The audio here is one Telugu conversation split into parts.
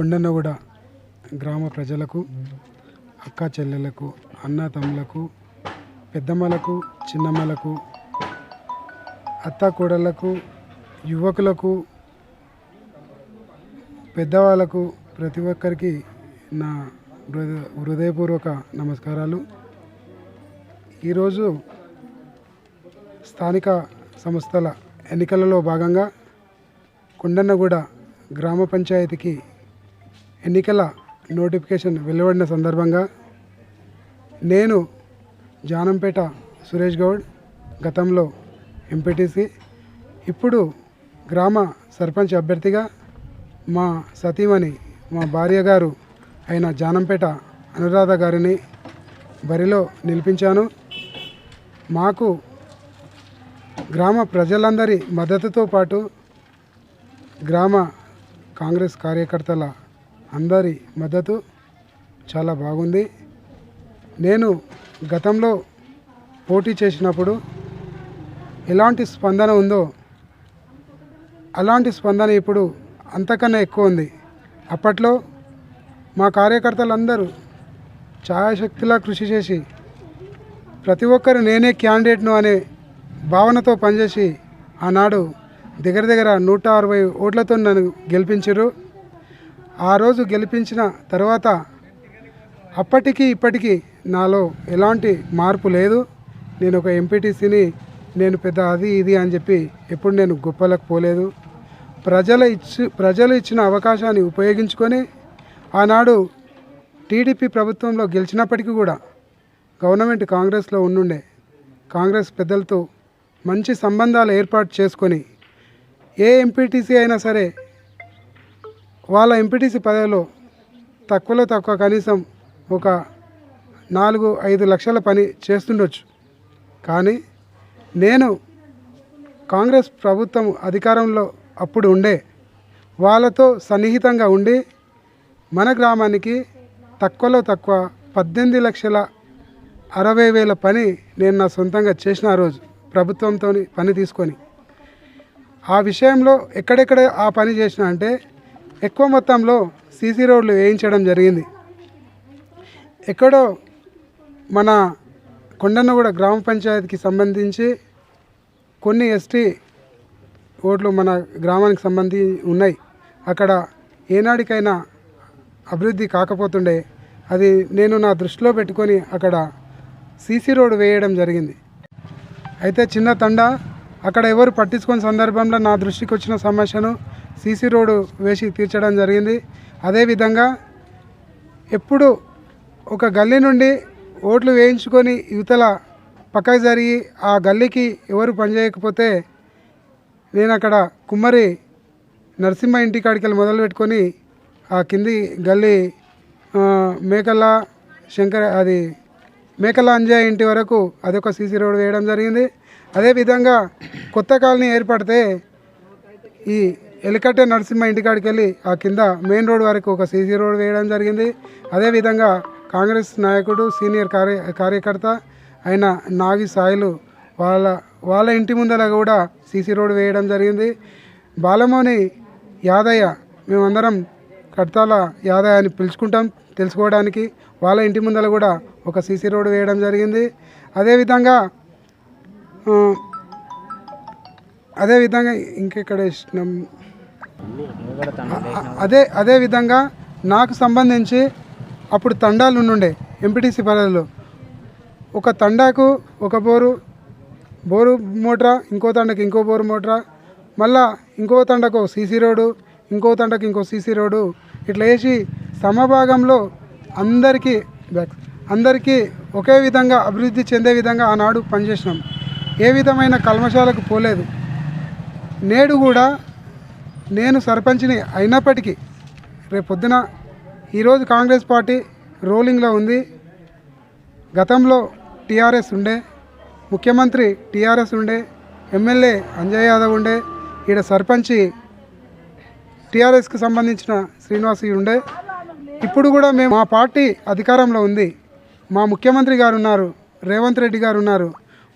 కొండన్నగూడ గ్రామ ప్రజలకు అక్క చెల్లెలకు అన్న తమ్ములకు పెద్దమ్మలకు చిన్నమ్మలకు అత్త కోడళ్ళకు యువకులకు పెద్దవాళ్ళకు ప్రతి ఒక్కరికి నా హృదయ హృదయపూర్వక నమస్కారాలు. ఈరోజు స్థానిక సంస్థల ఎన్నికలలో భాగంగా కొండన్నగూడ గ్రామ పంచాయతీకి ఎన్నికల నోటిఫికేషన్ వెలువడిన సందర్భంగా నేను జానంపేట సురేష్ గౌడ్ గతంలో ఎంపీటీసీ ఇప్పుడు గ్రామ సర్పంచ్ అభ్యర్థిగా మా సతీమణి మా భార్య గారు అయిన జానంపేట అనురాధ గారిని బరిలో నిలిపించాను. మాకు గ్రామ ప్రజలందరి మద్దతుతో పాటు గ్రామ కాంగ్రెస్ కార్యకర్తల అందరి మద్దతు చాలా బాగుంది. నేను గతంలో పోటీ చేసినప్పుడు ఎలాంటి స్పందన ఉందో అలాంటి స్పందన ఇప్పుడు అంతకన్నా ఎక్కువ ఉంది. అప్పట్లో మా కార్యకర్తలందరూ ఛాయాశక్తిలా కృషి చేసి ప్రతి ఒక్కరు నేనే క్యాండిడేట్ను అనే భావనతో పనిచేసి ఆనాడు దగ్గర దగ్గర నూట అరవై ఓట్లతో నన్ను గెలిపించారు. ఆ రోజు గెలిపించిన తర్వాత అప్పటికి ఇప్పటికీ నాలో ఎలాంటి మార్పు లేదు. నేను ఒక ఎంపీటీసీని నేను పెద్ద అది ఇది అని చెప్పి ఎప్పుడు నేను గొప్పలకు పోలేదు. ప్రజల ఇచ్చి ప్రజలు ఇచ్చిన అవకాశాన్ని ఉపయోగించుకొని ఆనాడు టీడీపీ ప్రభుత్వంలో గెలిచినప్పటికీ కూడా గవర్నమెంట్ కాంగ్రెస్లో ఉండుండే. కాంగ్రెస్ పెద్దలతో మంచి సంబంధాలు ఏర్పాటు చేసుకొని ఏ ఎంపీటీసీ అయినా సరే వాళ్ళ ఎంపీటీసీ పదవిలో తక్కువలో తక్కువ కనీసం ఒక నాలుగు ఐదు లక్షల పని చేస్తుండొచ్చు. కానీ నేను కాంగ్రెస్ ప్రభుత్వం అధికారంలో అప్పుడు ఉండే వాళ్ళతో సన్నిహితంగా ఉండి మన గ్రామానికి తక్కువలో తక్కువ పద్దెనిమిది లక్షల అరవై వేల పని నేను నా సొంతంగా చేసిన ఆ రోజు ప్రభుత్వంతో పని తీసుకొని. ఆ విషయంలో ఎక్కడెక్కడ ఆ పని చేసిన అంటే ఎక్కువ మొత్తంలో సీసీ రోడ్లు వేయించడం జరిగింది. ఎక్కడో మన కొండన్నగూడ గ్రామ పంచాయతీకి సంబంధించి కొన్ని ఎస్టీ ఓట్లు మన గ్రామానికి సంబంధించి ఉన్నాయి. అక్కడ ఏనాడికైనా అభివృద్ధి కాకపోతుండే అది నేను నా దృష్టిలో పెట్టుకొని అక్కడ సీసీ రోడ్ వేయడం జరిగింది. అయితే చిన్న తండ అక్కడ ఎవరు పట్టించుకున్న సందర్భంలో నా దృష్టికి వచ్చిన సమస్యను సీసీ రోడ్డు వేసి తీర్చడం జరిగింది. అదేవిధంగా ఎప్పుడు ఒక గల్లీ నుండి ఓట్లు వేయించుకొని యువతల పక్కకు జరిగి ఆ గల్లీకి ఎవరు పనిచేయకపోతే నేను అక్కడ కుమ్మరి నరసింహ ఇంటి కాడికి వెళ్ళి మొదలు పెట్టుకొని ఆ కింది గల్లీ మేకల శంకర అది మేకల అంజయ్య ఇంటి వరకు అదొక సీసీ రోడ్ వేయడం జరిగింది. అదేవిధంగా కొత్త కాలనీ ఏర్పడితే ఈ ఎలికట్టే నరసింహ ఇంటికాడికి వెళ్ళి ఆ కింద మెయిన్ రోడ్ వరకు ఒక సీసీ రోడ్ వేయడం జరిగింది. అదేవిధంగా కాంగ్రెస్ నాయకుడు సీనియర్ కార్య కార్యకర్త అయిన నాగి సాయిలు వాళ్ళ వాళ్ళ ఇంటి ముందర కూడా సీసీ రోడ్ వేయడం జరిగింది. బాలమోని యాదయ్య మేమందరం కడతాల యాదయ్య అని పిలుచుకుంటాం తెలుసుకోవడానికి. వాళ్ళ ఇంటి ముందర కూడా ఒక సీసీ రోడ్ వేయడం జరిగింది. అదేవిధంగా అదేవిధంగా ఇంకెక్కడ ఇష్టం? అదే అదే విధంగా నాకు సంబంధించి అప్పుడు తండాలు ఉండుండే ఎంపీటీసీ పదవిలో ఒక తండాకు ఒక బోరు బోరు మోటరా ఇంకో తండకు ఇంకో బోరు మోటరా మళ్ళా ఇంకో తండకు సీసీ రోడ్డు ఇంకో తండకు ఇంకో సీసీ రోడ్డు ఇట్లా వేసి సమభాగంలో అందరికీ అందరికీ ఒకే విధంగా అభివృద్ధి చెందే విధంగా ఆనాడు పనిచేసినాం. ఏ విధమైన కల్మశాలకు పోలేదు. నేడు కూడా నేను సర్పంచ్ని అయినప్పటికీ రేపు పొద్దున ఈరోజు కాంగ్రెస్ పార్టీ రోలింగ్లో ఉంది. గతంలో టీఆర్ఎస్ ఉండే ముఖ్యమంత్రి టీఆర్ఎస్ ఉండే ఎమ్మెల్యే అంజయ్ యాదవ్ ఉండే ఈడ సర్పంచి టీఆర్ఎస్కి సంబంధించిన శ్రీనివాస్ ఉండే. ఇప్పుడు కూడా మేము మా పార్టీ అధికారంలో ఉంది. మా ముఖ్యమంత్రి గారు ఉన్నారు రేవంత్ రెడ్డి గారు ఉన్నారు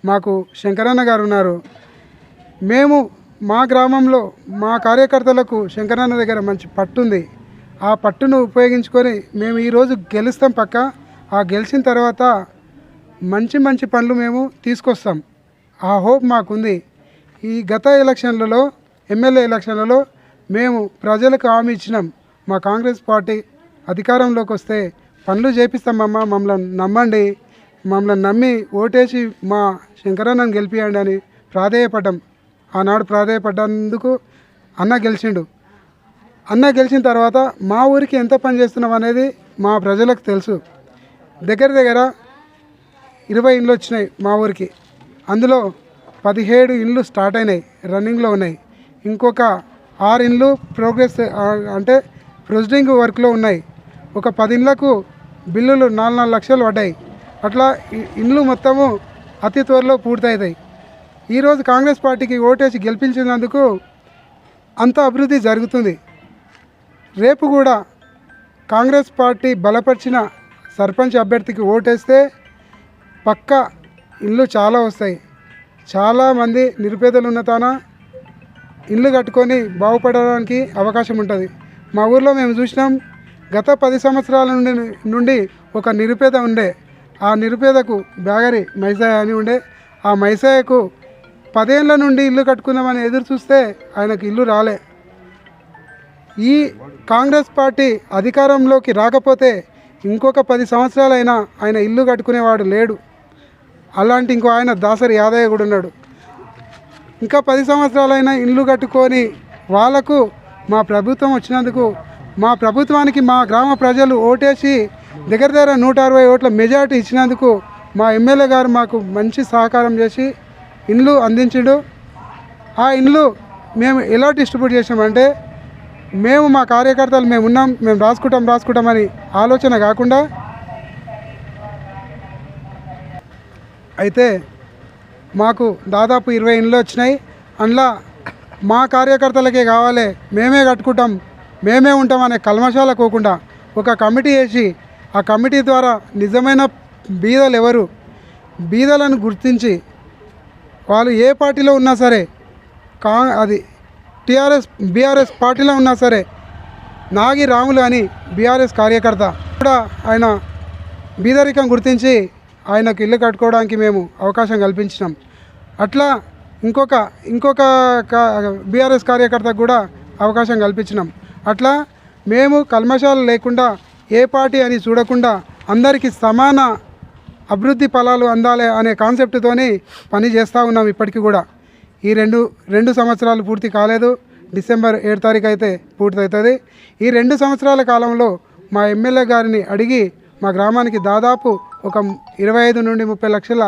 మాకు శంకరన్న గారు ఉన్నారు. మేము మా గ్రామంలో మా కార్యకర్తలకు శంకరన్న దగ్గర మంచి పట్టుంది. ఆ పట్టును ఉపయోగించుకొని మేము ఈరోజు గెలుస్తాం పక్క. ఆ గెలిచిన తర్వాత మంచి మంచి పనులు మేము తీసుకొస్తాం. ఆ హోప్ మాకుంది. ఈ గత ఎలక్షన్లలో ఎమ్మెల్యే ఎలక్షన్లలో మేము ప్రజలకు హామీ ఇచ్చినాం. మా కాంగ్రెస్ పార్టీ అధికారంలోకి వస్తే పనులు చేపిస్తామమ్మా మమ్మల్ని నమ్మండి. మమ్మల్ని నమ్మి ఓటేసి మా శంకరన్నను గెలిపియండి అని ప్రాధేయపడ్డాం. ఆనాడు ప్రాధాయపడ్డందుకు అన్న గెలిచిండు. అన్న గెలిచిన తర్వాత మా ఊరికి ఎంత పని చేస్తున్నాం అనేది మా ప్రజలకు తెలుసు. దగ్గర దగ్గర ఇరవై ఇండ్లు వచ్చినాయి మా ఊరికి. అందులో పదిహేడు ఇండ్లు స్టార్ట్ అయినాయి రన్నింగ్లో ఉన్నాయి. ఇంకొక ఆరు ఇండ్లు ప్రోగ్రెస్ అంటే ప్రొసీడింగ్ వర్క్లో ఉన్నాయి. ఒక పది ఇండ్లకు బిల్లులు నాలుగు నాలుగు లక్షలు పడ్డాయి. అట్లా ఇండ్లు మొత్తము అతి త్వరలో పూర్తవుతాయి ఈరోజు కాంగ్రెస్ పార్టీకి ఓటేసి గెలిపించినందుకు అంత అభివృద్ధి జరుగుతుంది. రేపు కూడా కాంగ్రెస్ పార్టీ బలపరిచిన సర్పంచ్ అభ్యర్థికి ఓటేస్తే పక్క ఇల్లు చాలా వస్తాయి. చాలామంది నిరుపేదలు ఉన్న తాన ఇల్లు కట్టుకొని బాగుపడడానికి అవకాశం ఉంటుంది. మా ఊర్లో మేము చూసినాం గత పది సంవత్సరాల నుండి నుండి ఒక నిరుపేద ఉండే. ఆ నిరుపేదకు బ్యాగరి మైసాయ అని ఉండే. ఆ మైసాయకు పదేళ్ళ నుండి ఇల్లు కట్టుకుందామని ఎదురు చూస్తే ఆయనకు ఇల్లు రాలే. ఈ కాంగ్రెస్ పార్టీ అధికారంలోకి రాకపోతే ఇంకొక పది సంవత్సరాలైనా ఆయన ఇల్లు కట్టుకునేవాడు లేడు. అలాంటి ఇంకో ఆయన దాసరి యాదయ్య కూడా ఉన్నాడు. ఇంకా పది సంవత్సరాలైనా ఇల్లు కట్టుకొని వాళ్ళకు మా ప్రభుత్వం వచ్చినందుకు మా ప్రభుత్వానికి మా గ్రామ ప్రజలు ఓటేసి దగ్గర దగ్గర నూట అరవై ఓట్ల మెజారిటీ ఇచ్చినందుకు మా ఎమ్మెల్యే గారు మాకు మంచి సహకారం చేసి ఇండ్లు అందించిండు. ఆ ఇండ్లు మేము ఎలా డిస్ట్రిబ్యూట్ చేసామంటే మేము మా కార్యకర్తలు మేము ఉన్నాం మేము రాసుకుంటాం రాసుకుంటామని ఆలోచన కాకుండా అయితే మాకు దాదాపు ఇరవై ఇండ్లు వచ్చినాయి. అందులో మా కార్యకర్తలకే కావాలి మేమే కట్టుకుంటాం మేమే ఉంటాం అనే కల్మశాల కోకుండా ఒక కమిటీ వేసి ఆ కమిటీ ద్వారా నిజమైన బీదలు ఎవరు? బీదలను గుర్తించి వాళ్ళు ఏ పార్టీలో ఉన్నా సరే కా అది టీఆర్ఎస్ బీఆర్ఎస్ పార్టీలో ఉన్నా సరే నాగి రాములు అని బీఆర్ఎస్ కార్యకర్త కూడా ఆయన బీదరికం గుర్తించి ఆయనకు ఇల్లు కట్టుకోవడానికి మేము అవకాశం కల్పించినాం. అట్లా ఇంకొక ఇంకొక బీఆర్ఎస్ కార్యకర్తకు కూడా అవకాశం కల్పించినాం. అట్లా మేము కల్మషాలు లేకుండా ఏ పార్టీ అని చూడకుండా అందరికీ సమాన అభివృద్ధి ఫలాలు అందాలి అనే కాన్సెప్ట్తోని పని చేస్తూ ఉన్నాం ఇప్పటికీ కూడా. ఈ రెండు రెండు సంవత్సరాలు పూర్తి కాలేదు. డిసెంబర్ ఏడు తారీఖు అయితే పూర్తవుతుంది. ఈ రెండు సంవత్సరాల కాలంలో మా ఎమ్మెల్యే గారిని అడిగి మా గ్రామానికి దాదాపు ఒక ఇరవై ఐదు నుండి ముప్పై లక్షల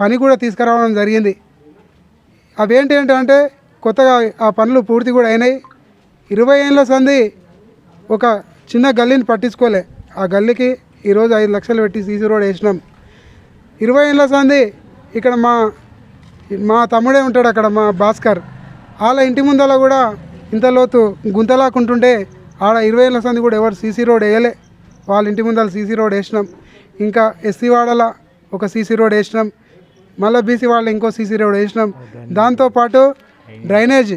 పని కూడా తీసుకురావడం జరిగింది. అవేంటి ఏంటంటే కొత్తగా ఆ పనులు పూర్తి కూడా అయినాయి. ఇరవై ఏళ్ళ సంది ఒక చిన్న గల్లీని పట్టించుకోలే. ఆ గల్లీకి ఈరోజు ఐదు లక్షలు పెట్టి సీసీ రోడ్ వేసినాం. ఇరవై ఏళ్ళ సంది ఇక్కడ మా మా తమ్ముడే ఉంటాడు అక్కడ మా భాస్కర్. వాళ్ళ ఇంటి ముందర కూడా ఇంత లోతు గుంతలాకుంటుంటే ఆడ ఇరవై ఏళ్ళ సంది కూడా ఎవరు సీసీ రోడ్ వేయలే. వాళ్ళ ఇంటి ముందర సీసీ రోడ్ వేసినాం. ఇంకా ఎస్సీ వాడల ఒక సీసీ రోడ్ వేసినాం. మళ్ళీ బీసీ వాళ్ళ ఇంకో సీసీ రోడ్ వేసినాం. దాంతోపాటు డ్రైనేజ్.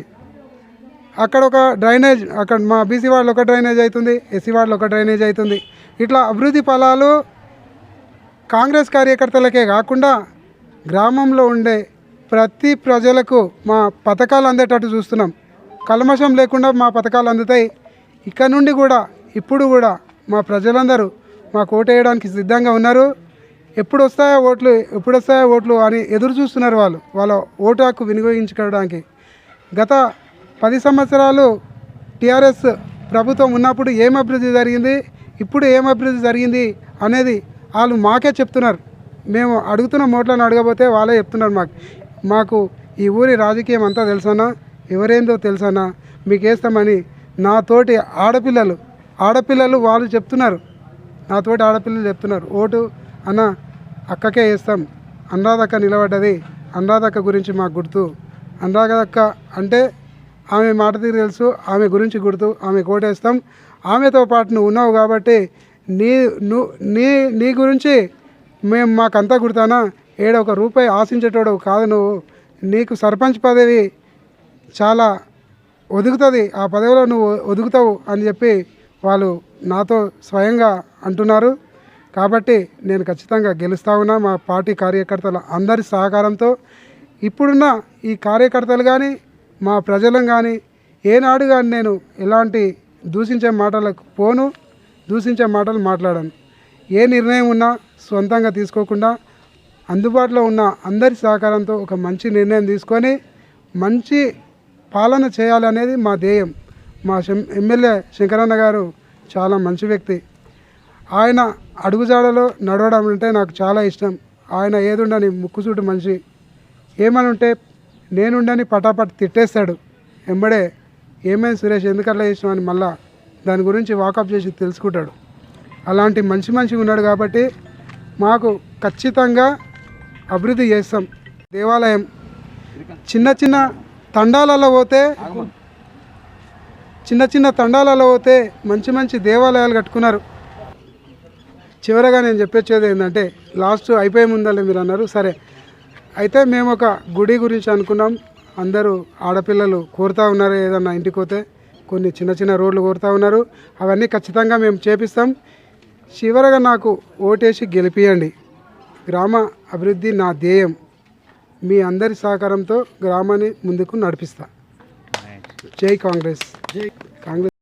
అక్కడ ఒక డ్రైనేజ్ అక్కడ మా బీసీ వాళ్ళు ఒక డ్రైనేజ్ అవుతుంది ఎస్సీ వాళ్ళు ఒక డ్రైనేజ్ అవుతుంది. ఇట్లా అభివృద్ధి ఫలాలు కాంగ్రెస్ కార్యకర్తలకే కాకుండా గ్రామంలో ఉండే ప్రతి ప్రజలకు మా పథకాలు అందేటట్టు చూస్తున్నాం. కల్మషం లేకుండా మా పథకాలు అందుతాయి. ఇక్కడ నుండి కూడా ఇప్పుడు కూడా మా ప్రజలందరూ మాకు ఓటు వేయడానికి సిద్ధంగా ఉన్నారు. ఎప్పుడు వస్తాయో ఓట్లు ఎప్పుడు వస్తాయో ఓట్లు అని ఎదురు చూస్తున్నారు వాళ్ళు. వాళ్ళ ఓటు హక్కు వినియోగించుకోవడానికి. గత పది సంవత్సరాలు టీఆర్ఎస్ ప్రభుత్వం ఉన్నప్పుడు ఏం అభివృద్ధి జరిగింది ఇప్పుడు ఏం అభివృద్ధి జరిగింది అనేది వాళ్ళు మాకే చెప్తున్నారు. మేము అడుగుతున్న మోట్లను అడగబోతే వాళ్ళే చెప్తున్నారు మాకు. మాకు ఈ ఊరి రాజకీయం అంతా తెలుసన్నా ఎవరేందో తెలుసన్నా మీకు వేస్తామని నాతోటి ఆడపిల్లలు ఆడపిల్లలు వాళ్ళు చెప్తున్నారు. నాతోటి ఆడపిల్లలు చెప్తున్నారు. ఓటు అన్న అక్కకే వేస్తాం. అనురాధక్క నిలబడ్డది. అనురాధక్క గురించి మాకు గుర్తు. అనురాధక్క అంటే ఆమె మాట తీరు తెలుసు ఆమె గురించి గుర్తు ఆమె కోటేస్తాం. ఆమెతో పాటు నువ్వు ఉన్నావు కాబట్టి నీ నువ్వు నీ నీ గురించి మేము మాకంతా గుర్తానా? ఏడ ఒక రూపాయి ఆశించేటోడు కాదు నువ్వు. నీకు సర్పంచ్ పదవి చాలా ఒదుగుతుంది. ఆ పదవిలో నువ్వు ఒదుగుతావు అని చెప్పి వాళ్ళు నాతో స్వయంగా అంటున్నారు. కాబట్టి నేను ఖచ్చితంగా గెలుస్తా ఉన్నా మా పార్టీ కార్యకర్తల అందరి సహకారంతో. ఇప్పుడున్న ఈ కార్యకర్తలు కానీ మా ప్రజలను కానీ ఏనాడు కానీ నేను ఎలాంటి దూషించే మాటలకు పోను దూషించే మాటలు మాట్లాడాను. ఏ నిర్ణయం ఉన్నా సొంతంగా తీసుకోకుండా అందుబాటులో ఉన్న అందరి సహకారంతో ఒక మంచి నిర్ణయం తీసుకొని మంచి పాలన చేయాలనేది మా ధ్యేయం. మా ఎమ్మెల్యే శంకరన్న గారు చాలా మంచి వ్యక్తి. ఆయన అడుగుజాడలో నడవడం అంటే నాకు చాలా ఇష్టం. ఆయన ఏదుండని ముక్కుసూటి మనిషి. ఏమని ఉంటే నేనుండని పటాపట్ తిట్టేస్తాడు. ఎంబడే ఏమైంది సురేష్ ఎందుకట్లా చేసినావు అని మళ్ళా దాని గురించి వాకప్ చేసి తెలుసుకుంటాడు. అలాంటి మంచి మనిషి ఉన్నాడు కాబట్టి మాకు ఖచ్చితంగా అభివృద్ధి చేస్తాం. దేవాలయం చిన్న చిన్న తండాలలో పోతే చిన్న చిన్న తండాలలో పోతే మంచి మంచి దేవాలయాలు కట్టుకున్నారు. చివరగా నేను చెప్పొచ్చేది ఏంటంటే లాస్ట్ అయిపోయే ముందలే మీరు అన్నారు. సరే అయితే మేము ఒక గుడి గురించి అనుకున్నాం. అందరూ ఆడపిల్లలు కోరుతా ఉన్నారు ఏదన్నా ఇంటికి పోతే. కొన్ని చిన్న చిన్న రోడ్లు కోరుతా ఉన్నారు. అవన్నీ ఖచ్చితంగా మేము చేపిస్తాం. చివరగా నాకు ఓటేసి గెలిపియండి. గ్రామ అభివృద్ధి నా ధ్యేయం. మీ అందరి సహకారంతో గ్రామాన్ని ముందుకు నడిపిస్తా. జై కాంగ్రెస్. కాంగ్రెస్